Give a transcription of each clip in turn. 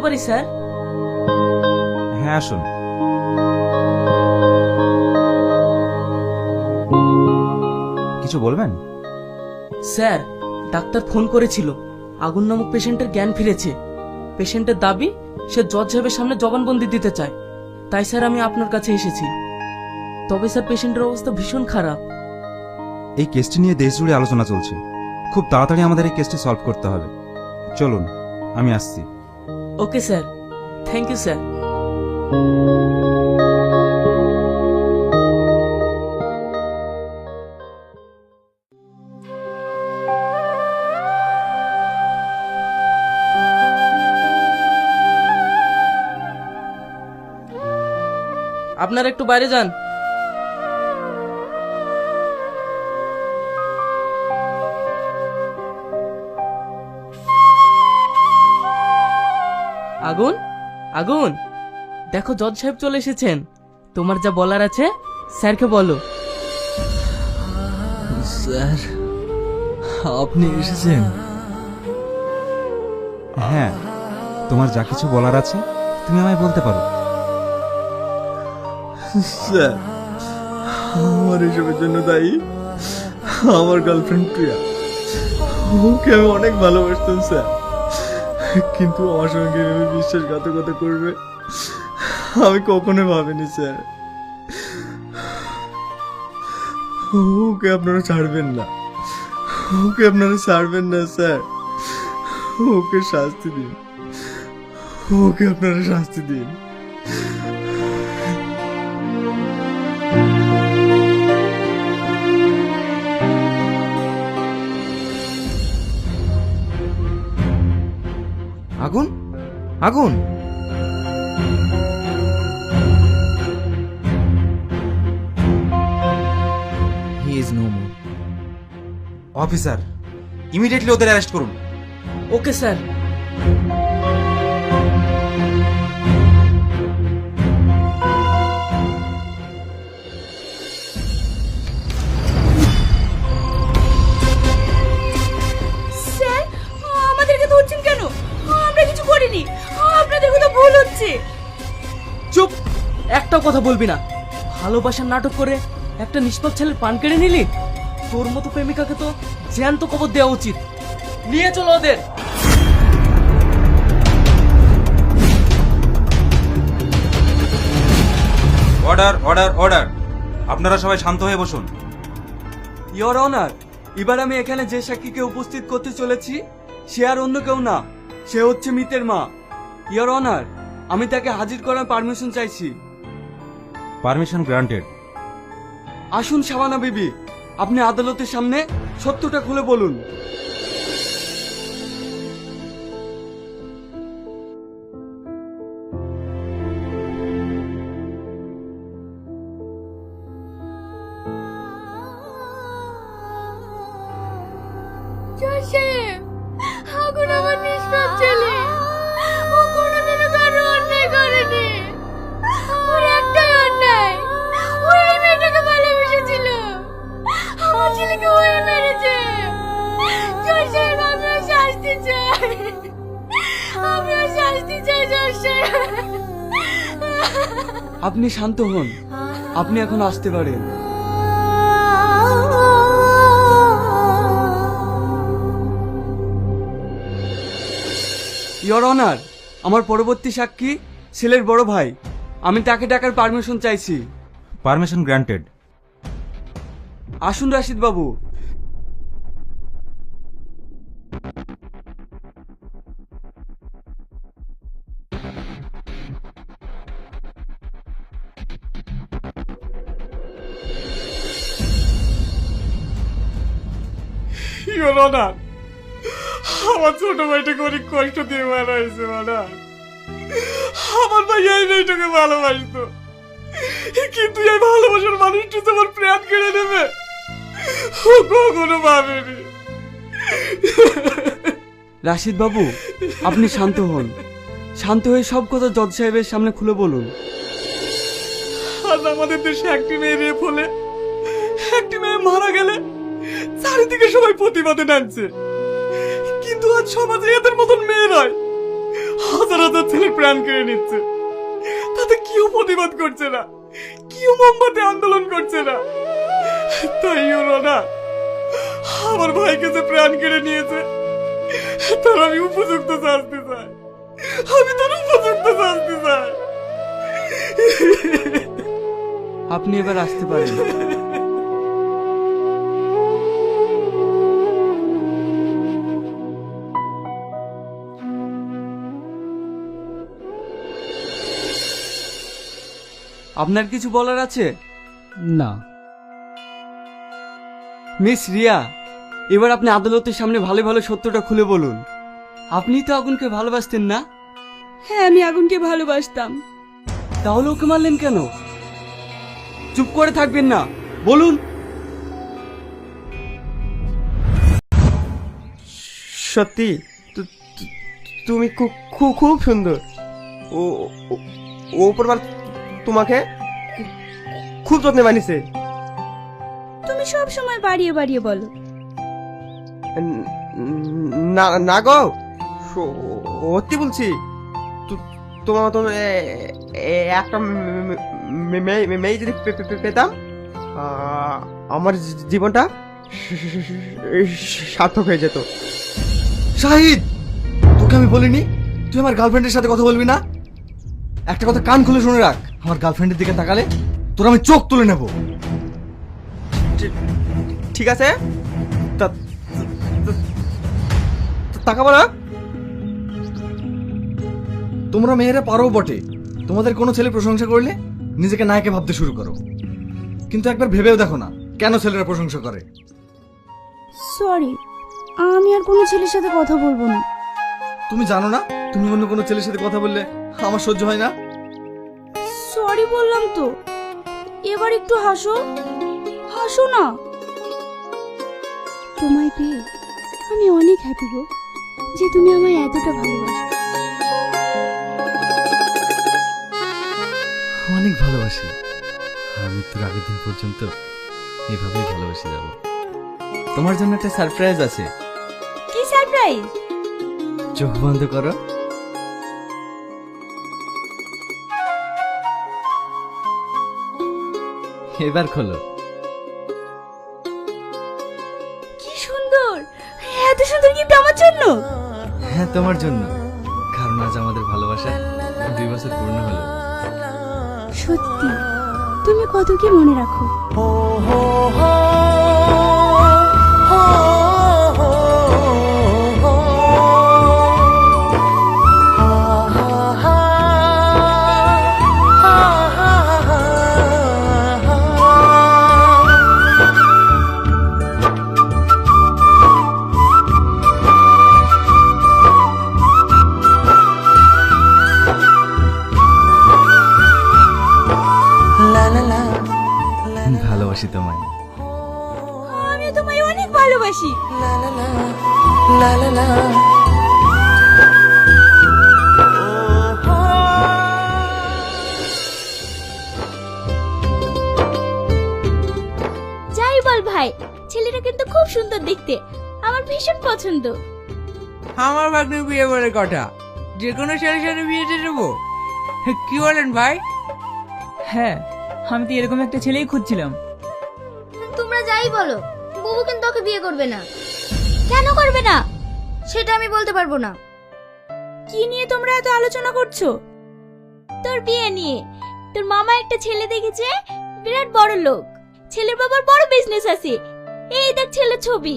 পারি স্যার? হ্যাঁ আসুন। কিছু বলবেন? স্যার ডাক্তার ফোন করেছিল। আগুন নামক পেশেন্টের জ্ঞান ফিরেছে। পেশেন্টের দাবি সে জজ সাহেবের সামনে জবানবন্দি দিতে চায়। তাই স্যার আমি আপনার কাছে এসেছি। তবে স্যার পেশেন্টের অবস্থা ভীষণ খারাপ। এই কেসটি নিয়ে দেশ জুড়ে আলোচনা চলছে। খুব তাড়াতাড়ি আমাদের এই কেসটি সলভ করতে হবে। চলুন আমি আসছি। Okay sir thank you sir আপনারা একটু বাইরে যান। আগুন! দেখো জজ সাহেব চলে এসেছেন। তোমার যা বলার আছে স্যারকে বলো। স্যার আপনি এসেছেন? হ্যাঁ তোমার যা কিছু বলার আছে তুমি আমায় বলতে পারো। স্যার আমার এসবের জন্য দায়ী আমার গার্লফ্রেন্ড প্রিয়া। ওকে আমি অনেক ভালোবাসতাম স্যার। কিন্তু আমার সঙ্গে এভাবে বিশ্বাসঘাতকতা করবে। আমি কখনো ভাবিনি, স্যার। ওকে আপনারা ছাড়বেন না। ওকে আপনারা ছাড়বেন না, স্যার। ওকে শাস্তি দিন। ওকে আপনারা শাস্তি দিন। আগুন। নো অফিসার ইমিডিয়েটলি ওদের অ্যারেস্ট করুন। ওকে স্যার একটাও কথা বলবি না। ভালোবাসার নাটক করে একটা নিষ্পাপ ছেলের পান কেড়ে নিলি? তোর মতো প্রেমিকাকে তো জ্যান্ত কবর দেওয়া উচিত। নিয়ে চলো ওদের। অর্ডার অর্ডার অর্ডার আপনারা সবাই শান্ত হয়ে বসুন। ইয়োর অনার এবার আমি এখানে যে সাক্ষীকে উপস্থিত করতে চলেছি সে আর অন্য কেউ না। সে হচ্ছে মিতের মা। ইয়োর অনার আমি তাকে হাজির করার পারমিশন চাইছি। Permission granted. আসুন শাবানা বিবি আপনি আদালতের সামনে সত্যটা খুলে বলুন। শাস্তি চাই আপনি শান্ত হন। আপনি এখন আসতে পারেন। ইয়োর অনার আমার পরবর্তী সাক্ষী ছেলের বড় ভাই। আমি তাকে ডাকার পারমিশন চাইছি। পারমিশন গ্রান্টেড আসুন রাশিদ বাবু আমার ছোট ভাইটাকে অনেক কষ্ট দিয়ে মারা। হয়েছে অনার আমার ভাই এই মেয়েটাকে ভালোবাসতো। কিন্তু এই ভালোবাসার মানুষটি তোমার প্রাণ কেড়ে নেবে। ও কখনো ভাবেনি। রাশিদ বাবু আপনি শান্ত হন। শান্ত হয়ে সব কথা জজ সাহেবের সামনে খুলে বলুন। আজ আমাদের দেশে একটি মেয়ে রেপ হলে একটি মেয়ে মারা গেলে চারিদিকে সবাই প্রতিবাদে নাচছে। কিন্তু আজ সমাজে এদের মতন মেয়ে নয়। হাজার হাজার ছেলে প্রাণ কেড়ে নিচ্ছে। তাতে কেউ প্রতিবাদ করছে না। কেউ মোমবাতি আন্দোলন করছে না। তাই হলো না, আমার ভাইকে যে প্রাণ কেড়ে নিয়েছে, তার আমি উপযুক্ত শাস্তি চাই। আমি তার উপযুক্ত শাস্তি চাই। আপনি এবার আসতে পারেন। আপনার কিছু বলার আছে? না। মিস রিয়া এবার আপনি আদালতের সামনে ভালো ভালো সত্যটা খুলে বলুন। আপনি তো আগুনকে ভালোবাসতেন না? হ্যাঁ আমি আগুনকে ভালোবাসতাম। তাহলে ওকে মারলেন কেন? চুপ করে থাকবেন না বলুন। সত্যি তুমি খুব খুব খুব সুন্দর। ও ও- ও উপরবার তোমাকে খুব যত্নে বানিয়েছে। তুমি সব সময় বাড়িয়ে বাড়িয়ে বলো। না না গো সত্যি বলছি তোমার মতন একটা মেয়ে যদি পেতাম আমার জীবনটা সার্থক হয়ে যেত। শাহিদ তোকে আমি বলিনি? তুই আমার গার্লফ্রেন্ডের সাথে কথা বলবি না? একটা কথা কান খুলে শুনে রাখ। আমার গার্লফ্রেন্ডের দিকে তাকালে তোর আমি চোখ তুলে নেব। ঠিক- ঠিক আছে। তা- তা- তাকাবো না। তোমরা মেয়েরা পারো বটে। তোমাদের কোনো ছেলে প্রশংসা করলে নিজেকে নায়কে ভাবতে শুরু করো। কিন্তু একবার ভেবেও দেখো না কেন ছেলেরা প্রশংসা করে। সরি আমি আর কোনো ছেলের সাথে কথা বলব না। তুমি জানো না তুমি অন্য কোনো ছেলের সাথে কথা বললে আমার সহ্য হয় না? সরি বললাম তো। এবার একটু হাসো। হাসো না। তোমায় পেয়ে আমি অনেক হ্যাপি গো যে তুমি আমায় এতটা ভালোবাসো। অনেক ভালোবাসি। আর মৃত্যুর আগের দিন পর্যন্ত এভাবেই ভালোবাসি যাব। তোমার জন্য একটা সারপ্রাইজ আছে। কি সারপ্রাইজ চোখ বন্ধ করো। এবার খোলো। কি সুন্দর! এত সুন্দর গিফট আমার জন্য! হ্যাঁ তোমার জন্য। কারণ আজ আমাদের ভালোবাসা দুই বছর পূর্ণ হলো। সত্যি তুমি কত কি মনে রাখো? যাই বল ভাই ছেলেটা কিন্তু খুব সুন্দর দেখতে আমার ভীষণ পছন্দ। আমার ভাগ্নে বিয়ে করে কথা যে কোনো ছেলের সাথে বিয়ে দিয়ে দেবো। কি বলেন ভাই? হ্যাঁ আমি তো এরকম একটা ছেলেই খুঁজছিলাম। তোমরা যাই বলো বুবু কিন্তু ওকে বিয়ে করবে না। কেন করবে না? সেটা আমি বলতে পারব না। কি নিয়ে তোমরা এত আলোচনা করছ? তোর বিয়ে নিয়ে। তোর মামা একটা ছেলে দেখেছে, বিরাট বড় লোক ছেলের বাবার বড় বিজনেস আছে। এই দেখ ছেলের ছবি।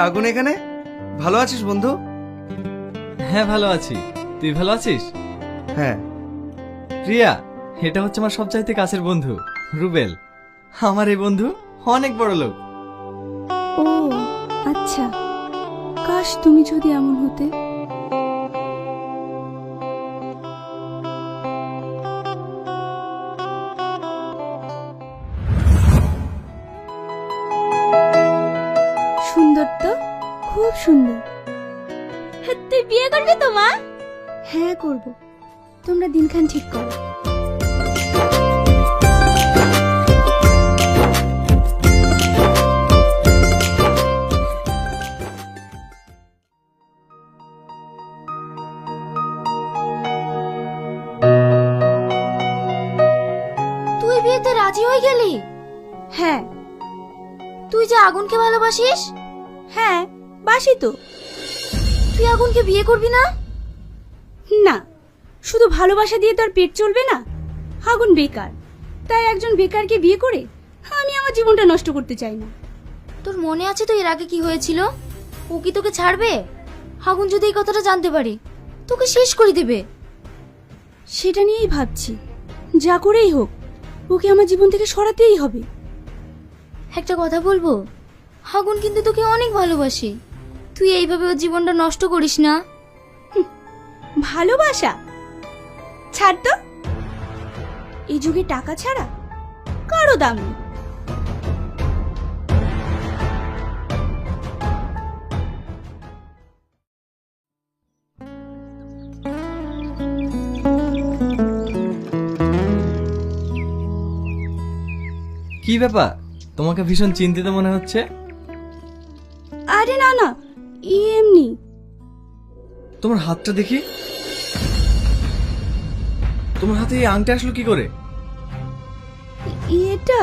আগুন এখানে? ভালো আছিস বন্ধু? হ্যাঁ ভালো আছি। তুই ভালো আছিস? হ্যাঁ। প্রিয়া এটা হচ্ছে আমার সবচাইতে কাছের বন্ধু রুবেল। আমার এই বন্ধু অনেক বড় লোক। ও আচ্ছা। কাশ তুমি যদি এমন হতে? হ্যাঁ করব। তোমরা দিনখান ঠিক করো। তুই বিয়েতে রাজি হয়ে গেলি? হ্যাঁ। তুই যে আগুনকে ভালোবাসিস? হ্যাঁ বাসি তো। তুই আগুনকে বিয়ে করবি না? না শুধু ভালোবাসা দিয়ে তো আর পেট চলবে না? আগুন বেকার। তাই একজন বেকারকে বিয়ে করে আমি আমার জীবনটা নষ্ট করতে চাই না। তোর মনে আছে তো এর আগে কি হয়েছিল? ও কি তোকে ছাড়বে? আগুন যদি এই কথাটা জানতে পারে তোকে শেষ করে দেবে। সেটা নিয়েই ভাবছি। যা করেই হোক ওকে আমার জীবন থেকে সরাতেই হবে। একটা কথা বলব? আগুন কিন্তু তোকে অনেক ভালোবাসে। তুই এইভাবে ওর জীবনটা নষ্ট করিস না? ভালোবাসা। ছাড় তো। এই যুগে টাকা ছাড়া কারও দাম নেই। কি ব্যাপার? তোমাকে ভীষণ চিন্তিত মনে হচ্ছে? আরে না না এমনি। তোমার হাতটা দেখি। তোমার হাতে এই আংটা আসলো কি করে? এটা?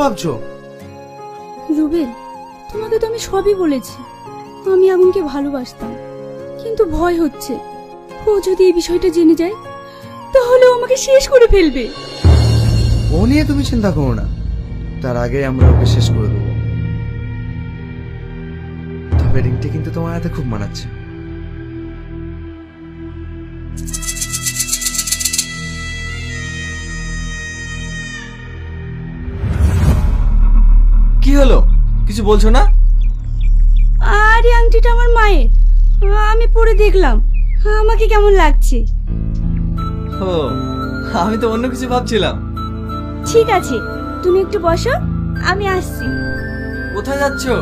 ভাবছ? রুবেল তোমাকে তো আমি সবই বলেছি। আমি আগুনকে ভালোবাসতাম। কিন্তু ভয় হচ্ছে। ও যদি এই বিষয়টা জেনে যায় তাহলে ও আমাকে শেষ করে ফেলবে। ও নিয়ে তুমি চিন্তা করো না। তার আগে আমরা ওকে শেষ করে দেবো। তবে রিংটি কিন্তু তোমার হাতে খুব মানাচ্ছে। হলো? কিছু বলছো না? আর আংটিটা আমার মায়ের। আমি পরে দেখলাম। আমাকে কেমন লাগছে? ও আমি তো অন্য কিছু ভাবছিলাম। ঠিক আছে তুমি একটু বসো আমি আসছি। কোথায় যাচ্ছো?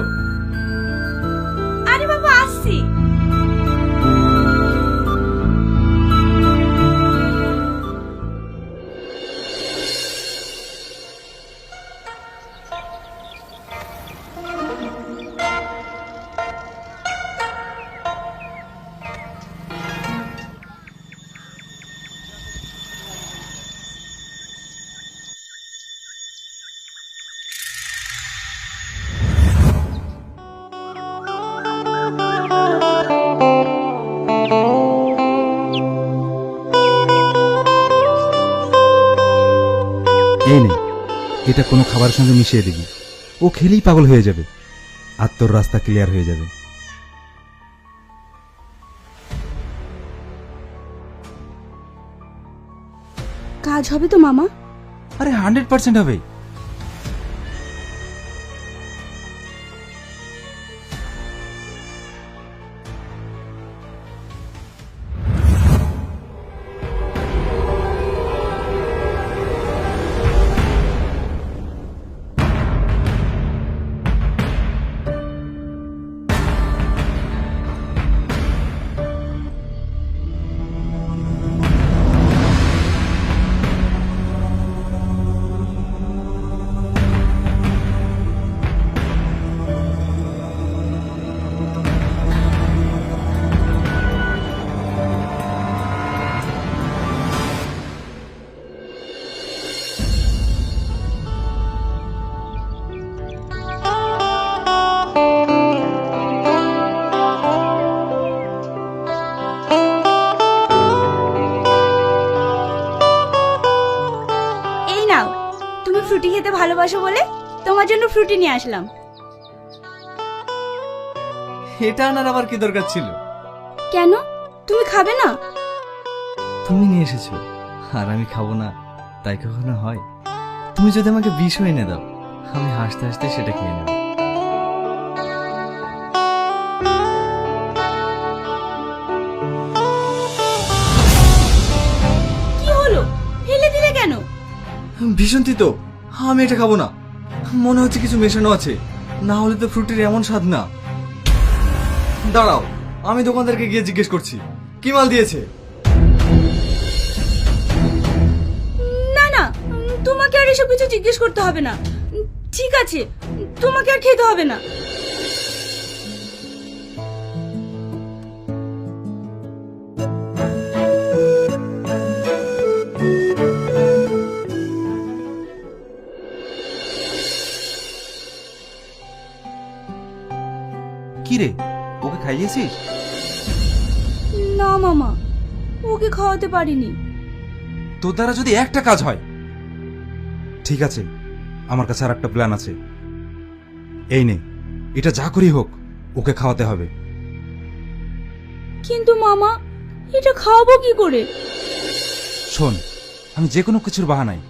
এই নে এটা কোনো খাবারের সঙ্গে মিশিয়ে দিবি। ও খেলেই পাগল হয়ে যাবে আর তোর রাস্তা ক্লিয়ার হয়ে যাবে। কাজ হবে তো মামা? আরে হান্ড্রেড পার্সেন্ট হবে। ভালোবাসো বলে তোমার জন্য ফ্রুটি নিয়ে আসলাম। এটা আনার আবার কি দরকার ছিল? কেন? তুমি খাবে না? তুমি নিয়ে এসেছ। আর আমি খাব না তাই কখনো হয়? তুমি যদি আমাকে বিষও এনে দাও আমি হাসতে হাসতে সেটা খেয়ে নেব। কি হলো? ফেলে দিলে কেন? ভীষণ তিতো। আমি এটা খাব না। মনে হচ্ছে কিছু মেশানো আছে। না হলে তো ফ্রুটির এমন স্বাদ না। দাঁড়াও, আমি দোকানদারকে গিয়ে জিজ্ঞেস করছি। কি মাল দিয়েছে? না না, তোমাকে আর এসব কিছু জিজ্ঞেস করতে হবে না। ঠিক আছে, তোমাকে আর খেতে হবে না। ওকে খাইয়েছিস না মামা। ওকে খাওয়াতে পারিনি। তোর দ্বারা যদি একটা কাজ হয় ঠিক আছে আমার কাছে আর একটা প্ল্যান আছে। এই নে এটা যা করি হোক ওকে খাওয়াতে হবে। কিন্তু মামা এটা খাওয়াবো কি করে? শোন আমি যে কোনো কিছুর বাহানাই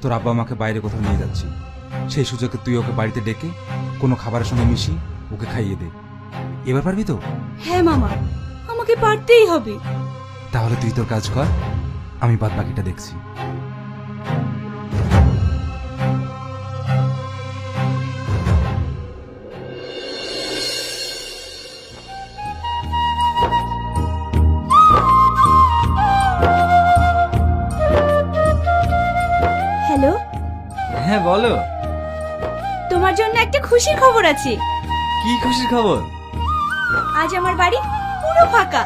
তোর আব্বা আমাকে বাইরে কোথাও নিয়ে যাচ্ছি। সেই সুযোগে তুই ওকে বাড়িতে ডেকে কোনো খাবারের সঙ্গে মিশি ওকে খাইয়ে দে। এবার পারবি তো? হ্যাঁ মামা। আমাকে পারতেই হবে। তাহলে তুই তোর কাজ কর আমি বাদ বাকিটা দেখছি। হ্যালো? হ্যাঁ বলো। তোমার জন্য একটা খুশির খবর আছে। কি খুশির খবর? আজ আমার বাড়ি পুরো ফাঁকা।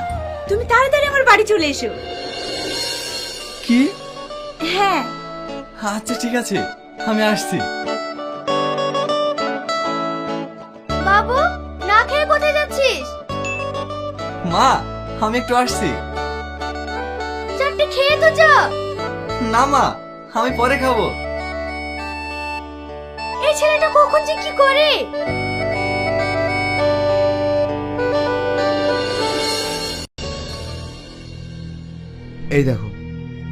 তুমি তাড়াতাড়ি আমার বাড়ি চলে এসো। কি? হ্যাঁ। আচ্ছা ঠিক আছে। আমি আসছি। বাবু না খেয়ে কোথায় যাচ্ছিস? মা আমি একটু আসছি। চারটে খেয়ে তো যা। না মা আমি পরে খাব। এই ছেলেটা কখন যে কি করে? এই দেখো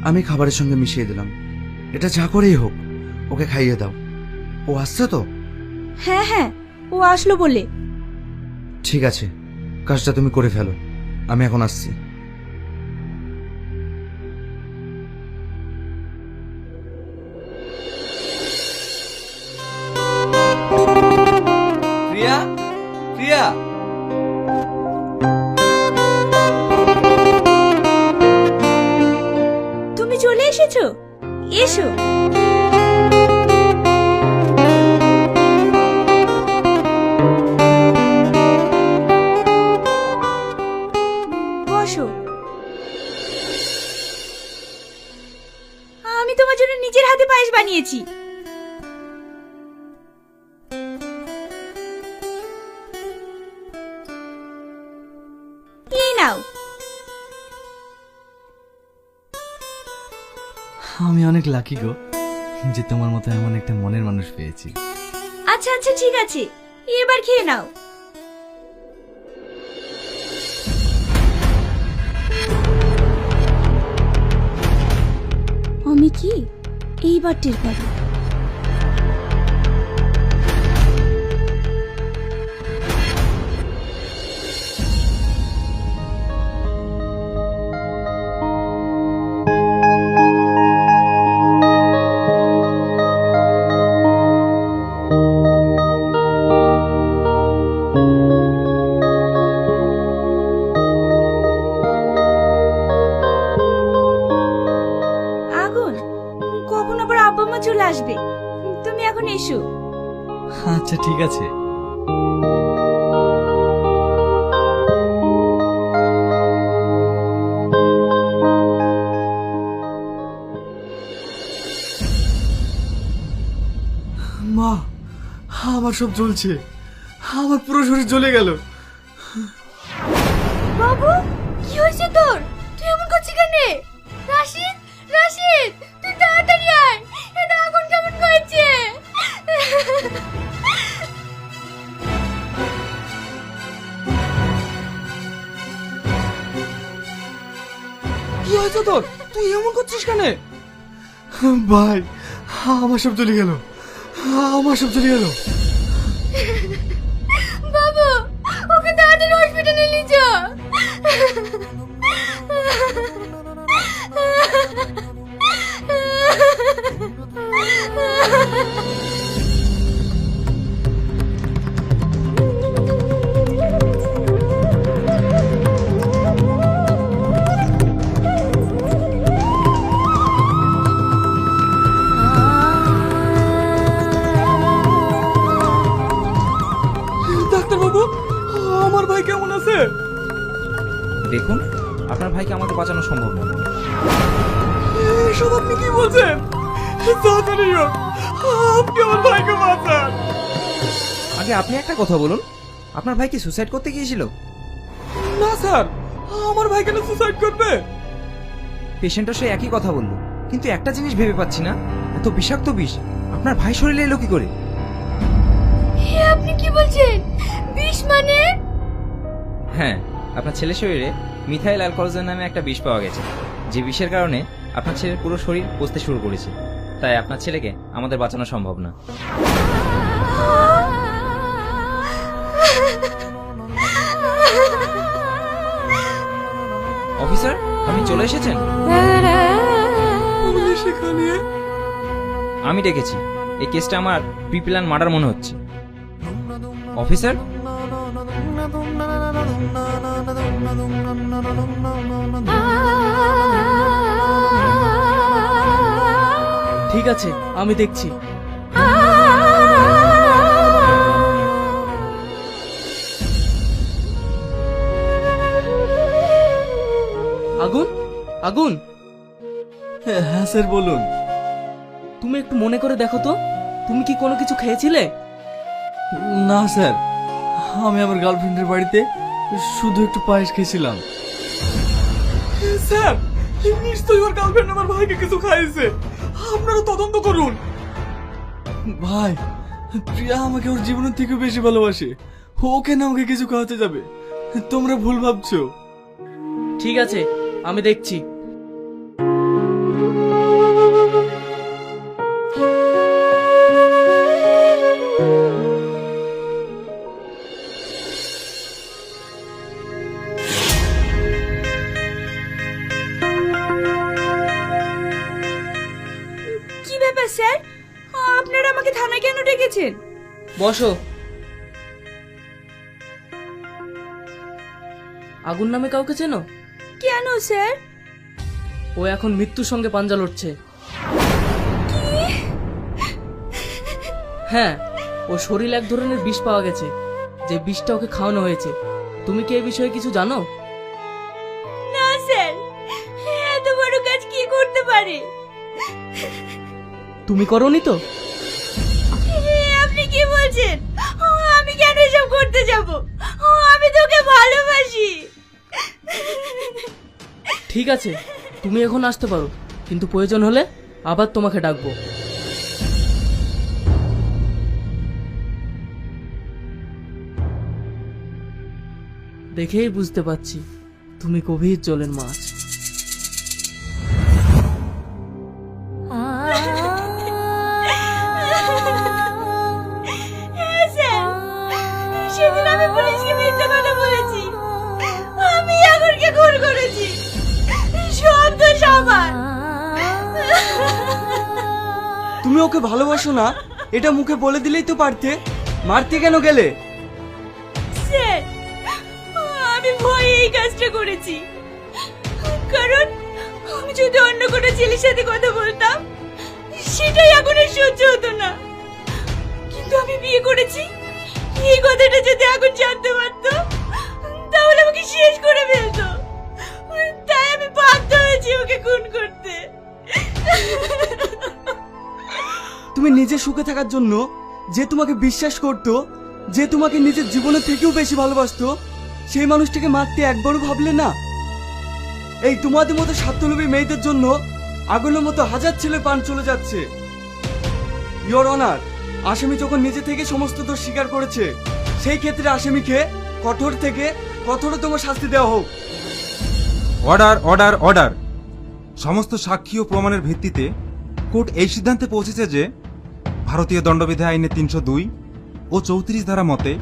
আমি খাবারের সঙ্গে মিশিয়ে দিলাম। এটা যা করেই হোক ওকে খাইয়ে দাও। ও আসছে তো? হ্যাঁ হ্যাঁ ও আসলো বলে। ঠিক আছে কাজটা তুমি করে ফেলো। আমি এখন আসছি। নাও আমি অনেক লাকি গো যে তোমার মতো এমন একটা মনের মানুষ পেয়েছি। আচ্ছা আচ্ছা ঠিক আছে। এবার খেয়ে নাও। আমি কি? এইবার টের পাবো। আসবে। তুমি এখন এসো। আচ্ছা ঠিক আছে। মা, আমার সব জ্বলছে। আমার পুরো শরীর জ্বলে গেল। ভাই আমার সব চলে গেল। আমার সব চলে গেল। বাবু ওকে তাড়াতাড়ি হসপিটালে নিয়ে যা। ডাক্তার দেখুন আপনার ভাইকে আমাকে বাঁচানো সম্ভব নয় এসব আপনি কি বলছেন? তাড়াতাড়ি হোক। আপনি আমার ভাইকে বাঁচান। আগে আপনি একটা কথা বলুন আপনার ভাই কি সুসাইড করতে গিয়েছিল? না স্যার আমার ভাই কেন সুসাইড করবে? পেশেন্টও সে একই কথা বলল কিন্তু একটা জিনিস ভেবে পাচ্ছি না এত বিষাক্ত বিষ আপনার ভাই শরীরে এলো কি করে? এ আপনি কি বলছেন? বিষ মানে? হ্যাঁ আপনার ছেলের শরীরে মিথাইল অ্যালকোহলিজম নামে একটা বিষ পাওয়া গেছে। যে বিষের কারণে আপনার ছেলের পুরো শরীর পচতে শুরু করেছে। তাই আপনার ছেলেকে আমাদের বাঁচানো সম্ভব না। অফিসার আপনি চলে এসেছেন? আমি ডেকেছি। এই কেসটা আমার প্রি প্ল্যান মার্ডার মনে হচ্ছে। অফিসার? ঠিক আছে আমি দেখছি। আগুন? আগুন? হ্যাঁ স্যার বলুন। তুমি একটু মনে করে দেখো তো তুমি কি কোনো কিছু খেয়েছিলে? না স্যার। আমি আমার গার্লফ্রেন্ডের বাড়িতে শুধু একটু পায়েস খেয়েছিলাম। স্যার নিশ্চয়ই ওর গার্লফ্রেন্ড আমার ভাইকে কিছু খাইয়েছে। আপনারা তদন্ত করুন। ভাই প্রিয়া আমাকে ওর জীবনের থেকে বেশি ভালোবাসে। ও কেন আমাকে কিছু খাওয়াতে যাবে? তোমরা ভুল ভাবছ। ঠিক আছে আমি দেখছি। বসো। আগুন নামে কাউকে চেনো? কেন স্যার? ও এখন মৃত্যুর সঙ্গে পাঞ্জা লড়ছে। হ্যাঁ ও শরীর এক ধরনের বিষ পাওয়া গেছে। যে বিষটা ওকে খাওয়ানো হয়েছে। তুমি কি এই বিষয়ে কিছু জানো? না স্যার। এত বড় কাজ কি করতে পারে? তুমি করনি তো? এ, কি বলছেন? আমি কেন এসব করতে যাব? আমি তোকে ভালোবাসি। ঠিক আছে, তুমি এখন আসতে পারো, কিন্তু প্রয়োজন হলে আবার তোমাকে ডাকবো। দেখেই বুঝতে পারছি, তুমি গভীর জলের মাছ। ভালোবাসো না, এটা মুখে বলে দিলেই তো পারতে। মারতে কেন গেলে? স্যার, আমি ভয়ে এই কাজটা করেছি। কারণ আমি যদি অন্য কোনো ছেলের সাথে কথা বলতাম, সেটাই আগুনের সহ্য হতো না। কিন্তু আমি বিয়ে করেছি, এই কথাটা যদি আগুন জানতে পারতো, তাহলে আমাকে শেষ করে ফেলতো। তাই আমি বাধ্য হয়েছি ওকে খুন করতে। তুমি নিজে সুখে থাকার জন্য যে তোমাকে বিশ্বাস করতো, যে তোমাকে নিজের জীবনের থেকেও বেশি ভালোবাসতো, সেই মানুষটাকে মারতে একবারও ভাবলে না? এই তোমাদের মতো স্বার্থলোভী মেয়েদের জন্য আগুনের মতো হাজার ছেলে পান চলে যাচ্ছে। ইয়োর অনার আসামি যখন নিজে থেকে সমস্ত দোষ স্বীকার করেছে, সেই ক্ষেত্রে আসামিকে কঠোর থেকে কঠোরতম শাস্তি দেওয়া হোক। অর্ডার অর্ডার অর্ডার সমস্ত সাক্ষী ও প্রমাণের ভিত্তিতে কোর্ট এই সিদ্ধান্তে পৌঁছেছে যে ভারতীয় দণ্ডবিধি আইনে তিনশো দুই ও চৌত্রিশ ধারা মতে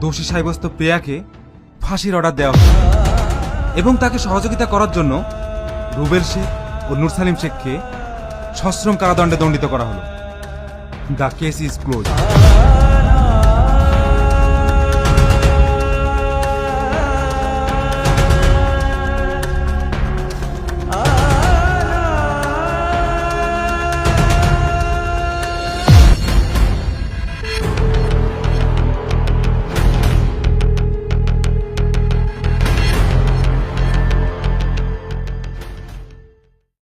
দোষী সাব্যস্ত প্রিয়াকে ফাঁসির অর্ডার দেওয়া হয় এবং তাকে সহযোগিতা করার জন্য রুবেল শেখ ও নুরসালিম শেখকে সশ্রম কারাদণ্ডে দণ্ডিত করা হলো। The case is close